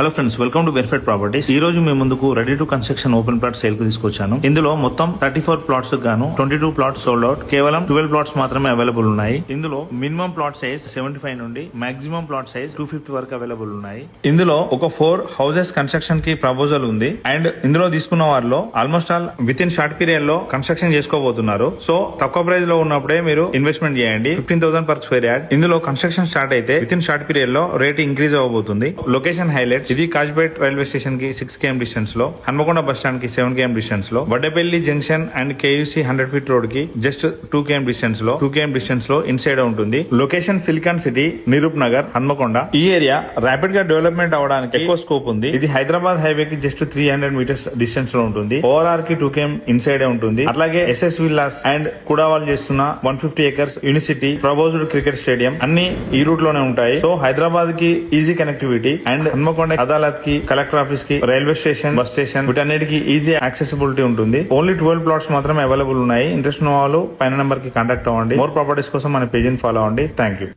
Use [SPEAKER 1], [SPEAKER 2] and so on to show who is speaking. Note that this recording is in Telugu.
[SPEAKER 1] Hello friends welcome to benefit properties ఈ రోజు మీ ముందుకు ready to construction open plot సేల్కు తీసుకొచ్చాను. ఇందులో మొత్తం థర్టీ ఫోర్ ప్లాట్స్ గాను twenty two plots sold out కేవలం ట్వెల్వ్ ప్లాట్స్ మాత్రమే అవైలబుల్ ఉన్నాయి. ఇందులో minimum plot size seventy five నుండి maximum plot size two fifty వరకు అవైలబుల్ ఉన్నాయి. ఇందులో ఒక ఫోర్ హౌసెస్ కన్స్ట్రక్షన్కి ప్రపోజల్ ఉంది. అండ్ ఇందులో తీసుకున్న వారిలో almost all within short పీరియడ్లో కన్స్ట్రక్షన్ చేసుకోబోతున్నారు. సో తక్కువ ప్రైస్లో ఉన్నప్పుడే మీరు ఇన్వెస్ట్మెంట్ చేయండి. Fifteen thousand per square yard ఇందులో కన్స్ట్రక్షన్ స్టార్ట్ అయితే విత్ ఇన్ షార్ట్ పీరియడ్లో రేట్ ఇంక్రీజ్ అవ్వబోతుంది. లొకేషన్ హైలైట్ ఇది కాజ్పేట్ రైల్వే స్టేషన్కి సిక్స్ కేఎం డిస్టెన్స్లో హన్మకొండ బస్ స్టాండ్కి సెవెన్ కేఎం డిస్టెన్స్లో Vaddepally junction and KUC hundred feet రోడ్కి జస్ట్ టూ కేఎం డిస్టెన్స్లో టూ కేఎం డిస్టెన్స్లో ఇన్సైడ్ ఉంటుంది. Location silicon city Niroop Nagar Hanamkonda. ఈ ఏరియా రాపిడ్గా డెవలప్మెంట్ అవడానికి ఎక్కువ స్కోప్ ఉంది. ఇది హైదరాబాద్ హైవే కి జస్ట్ త్రీ హండ్రెడ్ మీటర్స్ డిస్టెన్స్లో ఉంటుంది. ఓఆర్ఆర్కి టూ కేఎం ఇన్సైడ్ ఉంటుంది. అట్లాగే ఎస్ఎస్ విల్లాస్ అండ్ కుడావాల్ చేస్తున్న one fifty acres unicity proposed cricket stadium అన్ని ఈ రూట్లోనే ఉంటాయి. సో హైదరాబాద్కి ఈజీ కనెక్టివిటీ అండ్ హన్మకొండ అదాలత్కి కలెక్టర్ ఆఫీస్కి రైల్వే స్టేషన్ బస్ స్టేషన్ వీటన్నిటికి ఈజీ యాక్సెసిబిలిటీ ఉంటుంది. ఓన్లీ ట్వెల్వ్ ప్లాట్స్ మాత్రమే అవైలబుల్ ఉన్నాయి. ఇంట్రెస్ట్ ఉన్న వాళ్ళు పైన నెంబర్కి కాంటాక్ట్ అవ్వండి. మోర్ ప్రాపర్టీస్ కోసం మన పేజీని ఫాలో అవ్వండి. Thank you